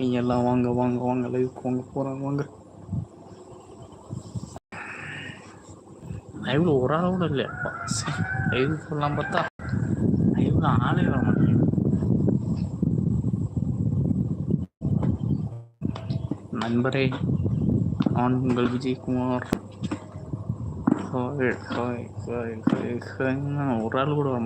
நீங்க எல்லாம் வாங்க வாங்க வாங்க லைவ் வாங்க போறாங்க வாங்க. லைவ்ல ஒரு ஆள் கூட இல்லையாப்பா லைவ் போடலாம் பார்த்தா லைவ்ல ஆளே வர மாட்டேங்குது நண்பரே நான் உங்கள் விஜயகுமார். ஒரு ஆள் கூட வர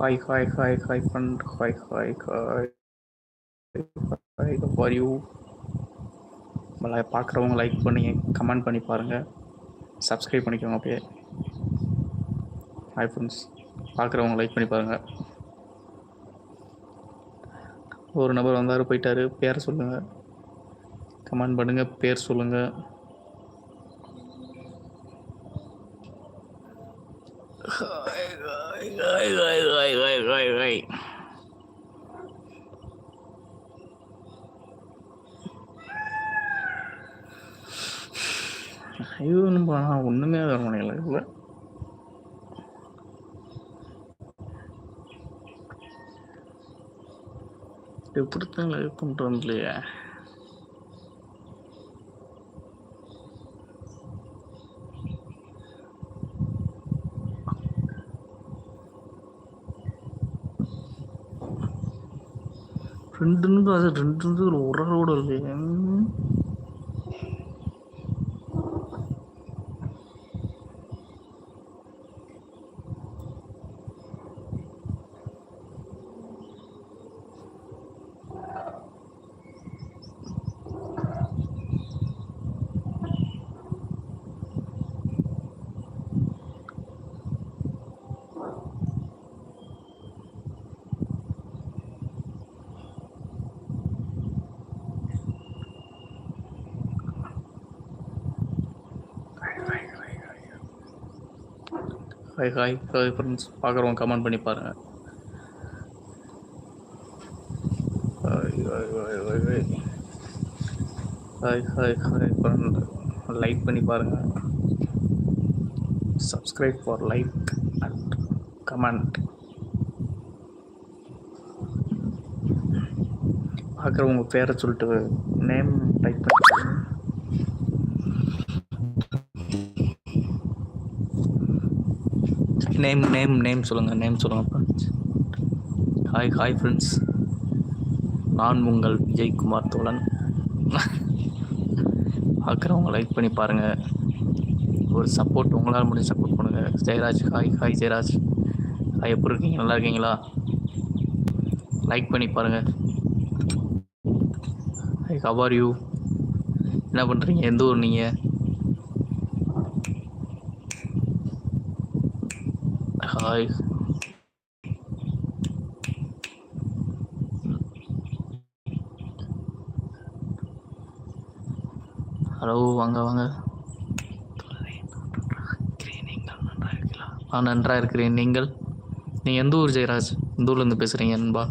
முடியல hi hi hi hi friend hi hi hi hi for you பார்க்குறவங்க லைக் பண்ணி கமெண்ட் பண்ணி பாருங்கள் சப்ஸ்கிரைப் பண்ணிக்கோங்க அப்படியே. ஹாய் ஃப்ரெண்ட்ஸ் பார்க்குறவங்க லைக் பண்ணி பாருங்கள் ஒரு நபர் வந்தார் போயிட்டாரு. பேர் சொல்லுங்கள் கமெண்ட் பண்ணுங்கள் பேர் சொல்லுங்கள் hi hi hi hi hi hi ஐயோ நம்ம ஒன்றுமே வர முடியல இல்லை எப்படித்தான் லைவ் பண்ணுறோம் இல்லையா ரெண்டு அது ரெண்டு ஒரு உரோட இருக்கு. ஹாய் ஹாய் ஹாய் ஃப்ரெண்ட்ஸ் பார்க்குறவங்க கமெண்ட் பண்ணி பாருங்கள் hi hi hi hi hi hi hi hi friend like பண்ணி பாருங்கள் subscribe for like and comment பார்க்குறவங்க பேரை சொல்லிட்டு நேம் டைப் பண்ணி நேம் நேம் நேம் சொல்லுங்கள் நேம் சொல்லுங்கள் ஹாய் ஹாய் ஃப்ரெண்ட்ஸ் நான் உங்கள் விஜய்குமார் தோழன். பார்க்குறவங்க லைக் பண்ணி பாருங்கள் ஒரு சப்போர்ட் உங்களால் முடிஞ்ச சப்போர்ட் பண்ணுங்கள் Jayaraj hi hi Jayaraj. Hi எப்படி இருக்கீங்க? நல்லா இருக்கீங்களா? லைக் பண்ணி பாருங்கள் ஹாய் ஹவ் யூ என்ன பண்ணுறீங்க எந்த ஊர் நீங்கள் ஹாய் ஹலோ வாங்க வாங்க. நான் நன்றாக இருக்கிறேன் நீங்கள்? நீங்கள் எந்த ஊர் ஜெயராஜ்? எந்த ஊர்லேருந்து பேசுகிறீங்க நண்பா?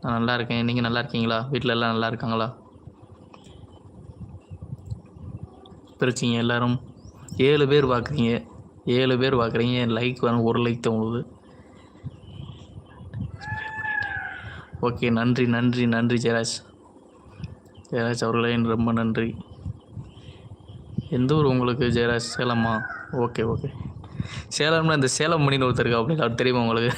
நான் நல்லா இருக்கேன். நீங்கள் நல்லா இருக்கீங்களா? வீட்டில் எல்லாம் நல்லா இருக்காங்களா? பிரிச்சிங்க எல்லாரும்? ஏழு பேர் பார்க்குறீங்க ஏழு பேர் பார்க்குறீங்க. என் லைக் வேணும் ஒரு லைக் தான் ஓகே நன்றி நன்றி நன்றி ஜெயராஜ். ஜெயராஜ் அவர்களே ரொம்ப நன்றி. எந்த ஊர் உங்களுக்கு ஜெயராஜ்? சேலமா? ஓகே ஓகே சேலம்னா இந்த சேலம் மணின்னு ஒருத்தர் இருக்கா அவர் தெரியுமா உங்களுக்கு?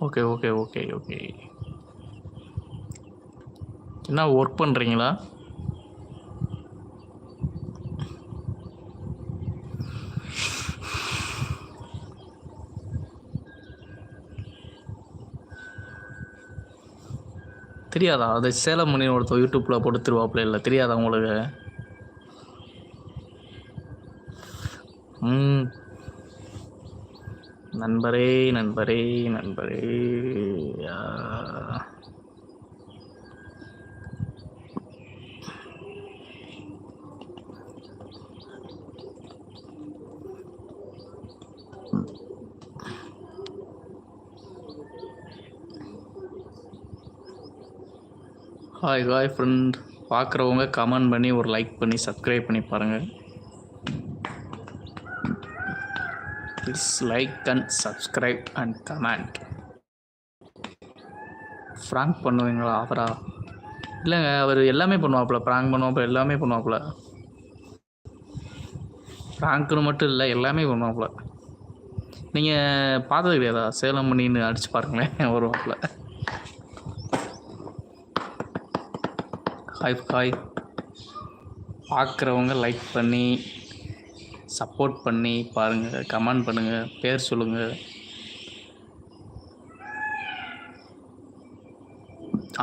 ஓகே ஓகே ஓகே ஓகே என்ன ஒர்க் பண்ணுறீங்களா தெரியாதா? அது சேலம் மணி ஒருத்தர் யூடியூப்பில் போட்டு இல்லை தெரியாதா உங்களுக்கு? ம். நண்பரே நண்பரே நண்பரே. ஹாய் ஹாய் ஃப்ரெண்ட் பார்க்குறவங்க கமெண்ட் பண்ணி ஒரு லைக் பண்ணி சப்ஸ்கிரைப் பண்ணி பாருங்கள் please like and subscribe and comment prank பண்ணுவீங்களா? அவரா? இல்லைங்க அவர் எல்லாமே பண்ணுவாப்புல. ப்ராங்க் பண்ணுவாப்புல எல்லாமே பண்ணுவாப்புல. ப்ராங்க்னு மட்டும் இல்லை எல்லாமே பண்ணுவாப்புல. நீங்கள் பார்த்தது கிடையாதா? சேலம் பண்ணின்னு அடிச்சு பாருங்களேன் வருவாப்புல. ஹாய் ஹாய் பார்க்குறவங்க லைக் பண்ணி சப்போர்ட் பண்ணி பாருங்கள் கமெண்ட் பண்ணுங்கள் பேர் சொல்லுங்கள்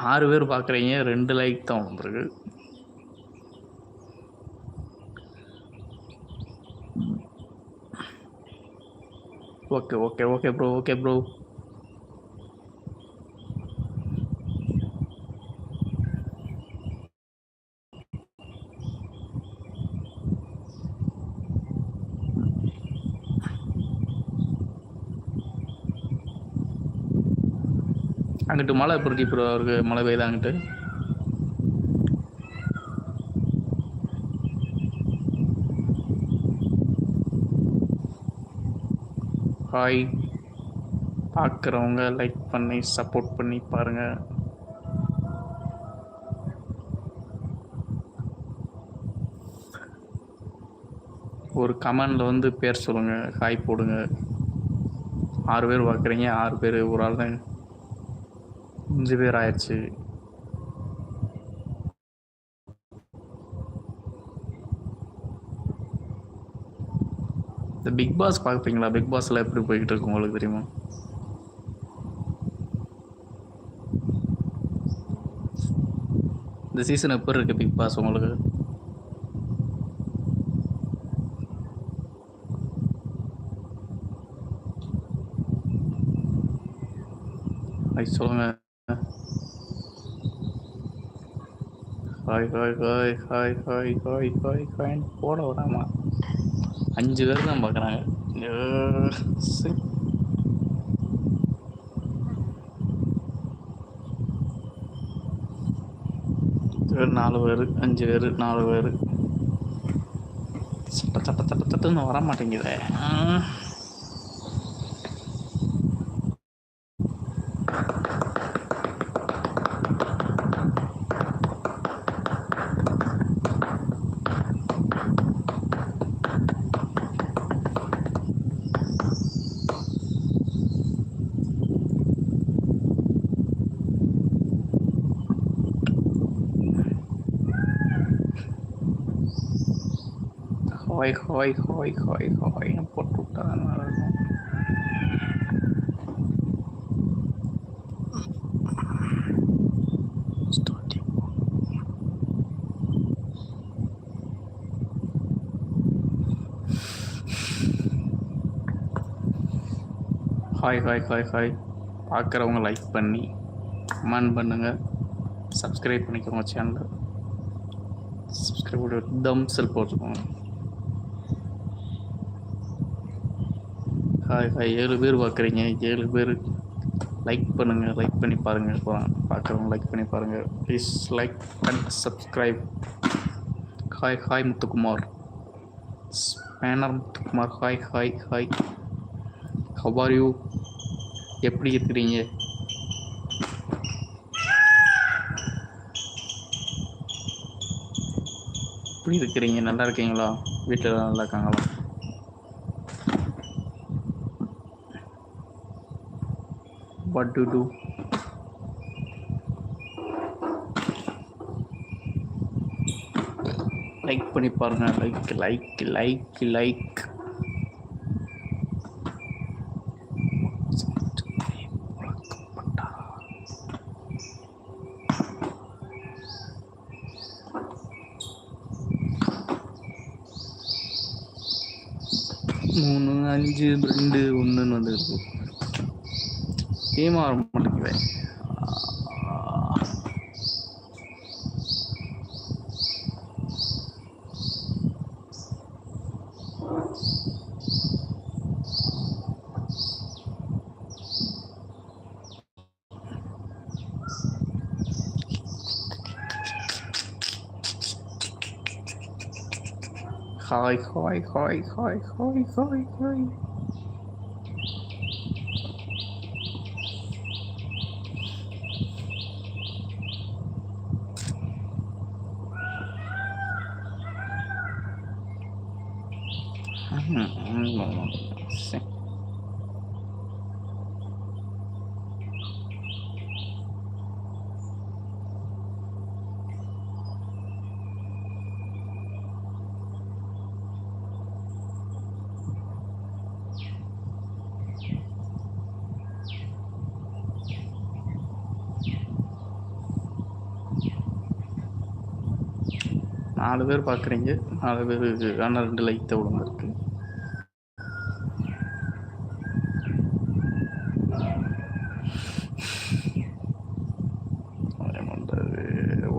ஆறு பேர் பார்க்குறீங்க ரெண்டு லைக் தான் வந்திருக்கு okay okay okay bro okay bro அங்கிட்டு மழை எப்படி இருக்கு ப்ரோ அவருக்கு மழை பெய்யுதா ஹாய் பார்க்குறவங்க லைக் பண்ணி சப்போர்ட் பண்ணி பாருங்கள் ஒரு கமெண்டில் வந்து பேர் சொல்லுங்கள் ஹாய் போடுங்க. ஆறு பேர் பார்க்குறீங்க ஆறு பேர் ஒரு ஆள் தான் அஞ்சு பேர் ஆயிடுச்சு. இந்த பிக் பாஸ் பார்ப்பீங்களா? பிக் பாஸ்ல எப்படி போய்கிட்டு இருக்கு உங்களுக்கு தெரியுமா? இந்த சீசன் எப்படி இருக்கு பிக் பாஸ் உங்களுக்கு? சொல்லுங்கள் hi hi hi hi hi hi hi ஹாய்னு போட விடாமா. அஞ்சு பேர் தான் பார்க்குறாங்க. நாலு பேர் அஞ்சு பேர் நாலு பேர். சட்ட சட்ட சட்ட சட்டன்னு வர மாட்டேங்குதே. ஹாய் ஹாய் ஹாய் ஹாய் ஹாய்னு போட்டு விட்டா தான். நல்லா இருக்கும் ஹாய் ஹாய் ஹாய் ஹாய் பார்க்குறவங்க லைக் பண்ணி கமெண்ட் பண்ணுங்கள் சப்ஸ்கிரைப் பண்ணிக்கோங்க சேனலை சப்ஸ்கிரைப் தம் செல் போட்டுக்கோங்க. ஹாய் ஹாய் ஏழு பேர் பார்க்குறீங்க. ஏழு பேர் லைக் பண்ணுங்கள் லைக் பண்ணி பாருங்கள் போகலாம் பார்க்குறவங்க லைக் பண்ணி பாருங்கள் please like and subscribe hi hi Muthukumar. Spanner Muthukumar. Hi hi hi how are you எப்படி இருக்கிறீங்க? எப்படி இருக்கிறீங்க? நல்லா இருக்கீங்களா? வீட்டில் நல்லா இருக்காங்களா? what to do லைக் பண்ணி பாருங்க. லைக் லைக் லைக் லைக் மூணு அஞ்சு ரெண்டு ஒன்றுன்னு வந்துருக்கு. டீமாக வர மாட்டேங்குது Hi, hi, hi, hi, hi, hi, hi. நாலு பேர் பார்க்குறீங்க நாலு பேருக்கு ஆனால் ரெண்டு லைக் தான் ஒழுங்கு இருக்கு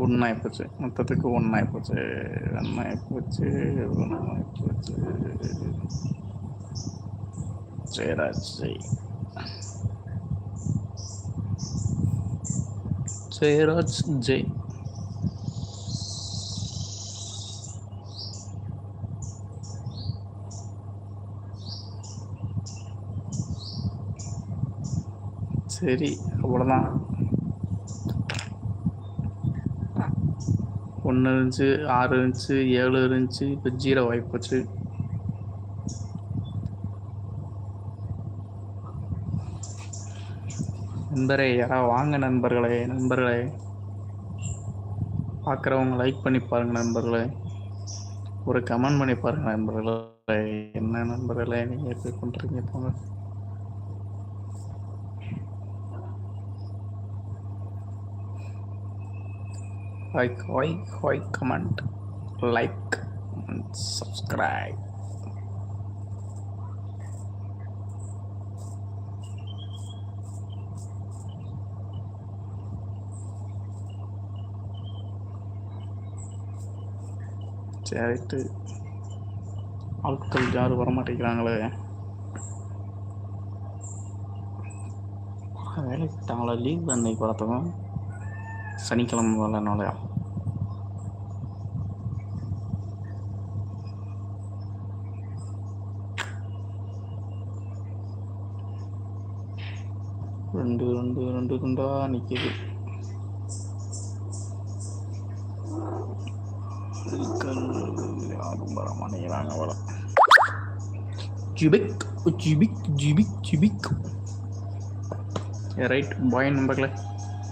ஒன்றாய் போச்சு. மொத்தத்துக்கு ஒன்றா போச்சு. ஒன்றாய் போச்சு ஒன்றாய் போச்சு. ஜெயராஜ் ஜெய் ஜெயராஜ் ஜெய். சரி அவ்வளோதான் ஒன்று இருந்துச்சு ஆறு இருந்துச்சு ஏழு இருந்துச்சு இப்போ ஜீரோ ஆகிப்போச்சு நண்பரே யாராவது வாங்க நண்பர்களே நண்பர்களே. பார்க்குறவங்க லைக் பண்ணி பாருங்கள் நண்பர்களே. ஒரு கமெண்ட் பண்ணி பாருங்கள் நண்பர்களே. என்ன நண்பர்களே நீங்கள் எப்படி பண்ணுறீங்க போங்க. Hi hi hi comment like and subscribe சேரிட்டு ஆட்கள் யாரும் வரமாட்டேங்கிறாங்களே? வேலைக்கு விட்டாங்களா? லீவ் அன்னைக்கு பார்த்தவன் சனிக்கிழமை வரலனால ரெண்டு ரெண்டு ரெண்டு ரெண்டா நிற்கிது யாரும் வர மாட்டேங்கிறாங்க வர ஜிபிக் ஜிபிக் ஜிபிக். ஜிபிக் ரைட் பாய் நம்பர்களே